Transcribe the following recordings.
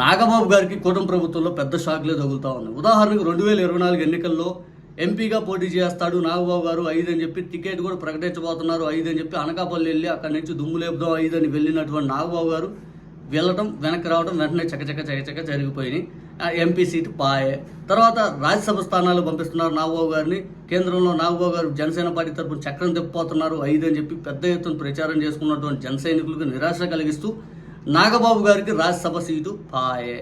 నాగబాబు గారికి కూటమి ప్రభుత్వంలో పెద్ద షాక్లే తగులుతా ఉన్నాయి. ఉదాహరణకు రెండు వేల ఇరవై నాలుగు ఎన్నికల్లో ఎంపీగా పోటీ చేస్తాడు నాగబాబు గారు ఐదు అని చెప్పి టికెట్ కూడా ప్రకటించబోతున్నారు ఐదు అని చెప్పి అనకాపల్లి వెళ్ళి అక్కడి నుంచి దుమ్ము లేపుదాం ఐదు అని వెళ్ళినటువంటి నాగబాబు గారు వెళ్ళడం వెనక్కి రావడం వెంటనే చకచక చకచక జరిగిపోయినాయి. ఆ ఎంపీ సీటు పాయే. తర్వాత రాజ్యసభ స్థానాలు పంపిస్తున్నారు నాగబాబు గారిని. కేంద్రంలో నాగబాబు గారు జనసేన పార్టీ తరపున చక్రం తిప్పిపోతున్నారు ఐదు అని చెప్పి పెద్ద ఎత్తున ప్రచారం చేసుకున్నటువంటి జనసైనికులకు నిరాశ కలిగిస్తూ నాగబాబు గారికి రాజ్యసభ సీటు పాయే.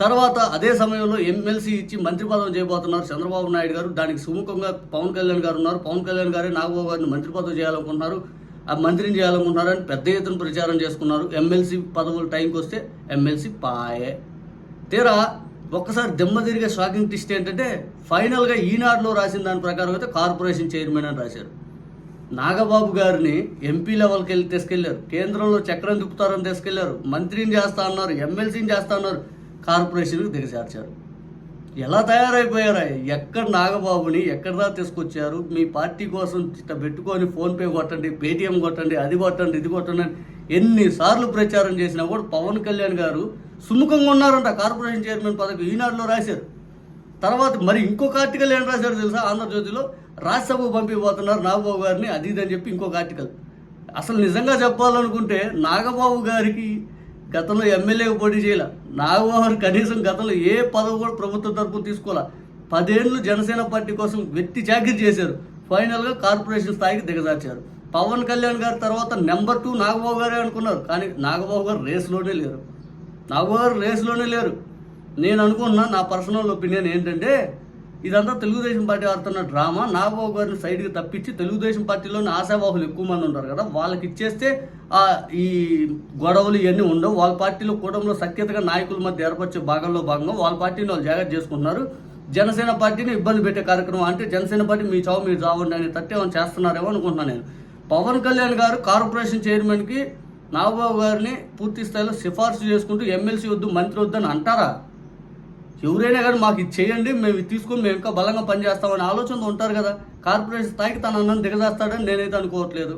తర్వాత అదే సమయంలో ఎమ్మెల్సీ ఇచ్చి మంత్రి పదవి చేయబోతున్నారు చంద్రబాబు నాయుడు గారు. దానికి సుముఖంగా పవన్ కళ్యాణ్ గారు ఉన్నారు. పవన్ కళ్యాణ్ గారే నాగబాబు గారిని మంత్రి పదవి చేయాలనుకుంటున్నారు. ఆ మంత్రిని చేయాలనుకుంటున్నారని పెద్ద ఎత్తున ప్రచారం చేసుకున్నారు. ఎమ్మెల్సీ పదవుల టైంకి వస్తే ఎమ్మెల్సీ పాయే. తీరా ఒక్కసారి దెమ్మ తిరిగే షాకింగ్ టిస్ట్ ఏంటంటే ఫైనల్గా ఈనాడులో రాసిన దాని ప్రకారం అయితే కార్పొరేషన్ చైర్మన్ అని రాశారు. నాగబాబు గారిని ఎంపీ లెవెల్కి వెళ్ళి తీసుకెళ్ళారు. కేంద్రంలో చక్రం తిప్పుతారని తీసుకెళ్ళారు. మంత్రిని చేస్తా అన్నారు ఎమ్మెల్సీని చేస్తా అన్నారు. కార్పొరేషన్కి దిగజార్చారు. ఎలా తయారైపోయారా? ఎక్కడ నాగబాబుని ఎక్కడదా తీసుకొచ్చారు? మీ పార్టీ కోసం ఇట్లా పెట్టుకొని ఫోన్పే కొట్టండి పేటిఎం కొట్టండి అది కొట్టండి ఇది కొట్టండి అని ఎన్నిసార్లు ప్రచారం చేసినా కూడా పవన్ కళ్యాణ్ గారు సుముఖంగా ఉన్నారంట. కార్పొరేషన్ చైర్మన్ పదవి ఈనాడులో రాశారు. తర్వాత మరి ఇంకొక ఆర్టికల్ ఏం రాశారు తెలుసా? ఆంధ్రజ్యోతిలో రాజ్యసభకు పంపిపోతున్నారు నాగబాబు గారిని అది ఇది అని చెప్పి ఇంకొక ఆర్టికల్ అసలు నిజంగా చెప్పాలనుకుంటే నాగబాబు గారికి గతంలో ఎమ్మెల్యేగా పోటీ చేయాల. నాగబాబు గారు కనీసం గతంలో ఏ పదవి కూడా ప్రభుత్వం తరపున తీసుకోలే పదేళ్ళు జనసేన పార్టీ కోసం వ్యక్తి చాకిరి చేశారు. ఫైనల్గా కార్పొరేషన్ స్థాయికి దిగజార్చారు. పవన్ కళ్యాణ్ గారి తర్వాత నెంబర్ టూ నాగబాబు గారే అనుకున్నారు. కానీ నాగబాబు గారు రేస్లోనే లేరు. నాగబాబు గారు రేస్లోనే లేరు. నేను అనుకున్నా నా పర్సనల్ ఒపీనియన్ ఏంటంటే ఇదంతా తెలుగుదేశం పార్టీ ఆడుతున్న డ్రామా. నాగబాబు గారిని సైడ్కి తప్పించి తెలుగుదేశం పార్టీలోని ఆశావాహులు ఎక్కువ మంది ఉంటారు కదా. వాళ్ళకి ఇచ్చేస్తే ఈ గొడవలు ఇవన్నీ ఉండవు. వాళ్ళ పార్టీలో కూటమిలో సఖ్యతగా నాయకుల మధ్య ఏర్పరిచే భాగంలో భాగంగా వాళ్ళ పార్టీని వాళ్ళు జాగ్రత్త చేసుకుంటున్నారు. జనసేన పార్టీని ఇబ్బంది పెట్టే కార్యక్రమం అంటే జనసేన పార్టీ మీ చావు మీరు చావండి అని తట్టేమని చేస్తున్నారేమో అనుకుంటున్నాను నేను. పవన్ కళ్యాణ్ గారు కార్పొరేషన్ చైర్మన్కి నాగబాబు గారిని పూర్తి స్థాయిలో సిఫార్సు చేసుకుంటూ ఎమ్మెల్సీ వద్దు మంత్రి వద్దు అని అంటారా? ఎవరైనా కానీ మాకు ఇది చేయండి మేము ఇది తీసుకొని మేము ఇంకా బలంగా పనిచేస్తామని ఆలోచనతో ఉంటారు కదా. కార్పొరేషన్ స్థాయికి తన అన్నం దిగజేస్తాడని నేనైతే అనుకోవట్లేదు.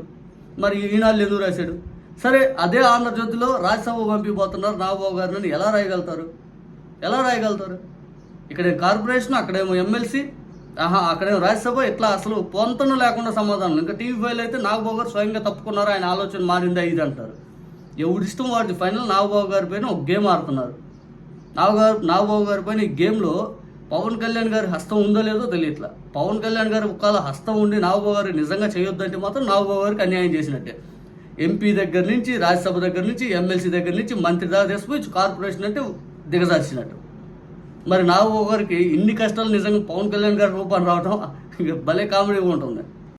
మరి ఈనాళ్ళు ఎందుకు రాశాడు? సరే అదే ఆంధ్రజ్యోతిలో రాజ్యసభ పంపిపోతున్నారు నాగబాబు గారిని ఎలా రాయగలుగుతారు? ఎలా రాయగలుగుతారు? ఇక్కడ కార్పొరేషన్ అక్కడేమో ఎమ్మెల్సీ ఆహా అక్కడేమో రాజ్యసభ ఇట్లా అసలు పొంతన లేకుండా సమాధానం. ఇంకా టీవీ ఫైల్ అయితే నాగబాబు గారు స్వయంగా తప్పుకున్నారు ఆయన ఆలోచన మారిందా ఇది అంటారు. ఎవడిష్టం వాడిది ఫైనల్ నాగబాబు గారి పైన ఒక గేమ్ ఆడుతున్నారు. నాగబాబు నాగబాబు గారి పైన ఈ గేమ్లో పవన్ కళ్యాణ్ గారి హస్తం ఉందో లేదో తెలియట్లా. పవన్ కళ్యాణ్ గారి ఒకవేళ హస్తం ఉండి నాగబాబు గారు నిజంగా చేయొద్దంటే మాత్రం నాగబాబు గారికి అన్యాయం చేసినట్టే. ఎంపీ దగ్గర నుంచి రాజ్యసభ దగ్గర నుంచి ఎమ్మెల్సీ దగ్గర నుంచి మంత్రి దాకా తీసుకుపోయి కార్పొరేషన్ అంటే దిగజార్చినట్టు. మరి నాగబాబు గారికి ఇన్ని కష్టాలు నిజంగా పవన్ కళ్యాణ్ గారి రూపాన్ని రావడం భలే కామెడీగా ఉంటుంది.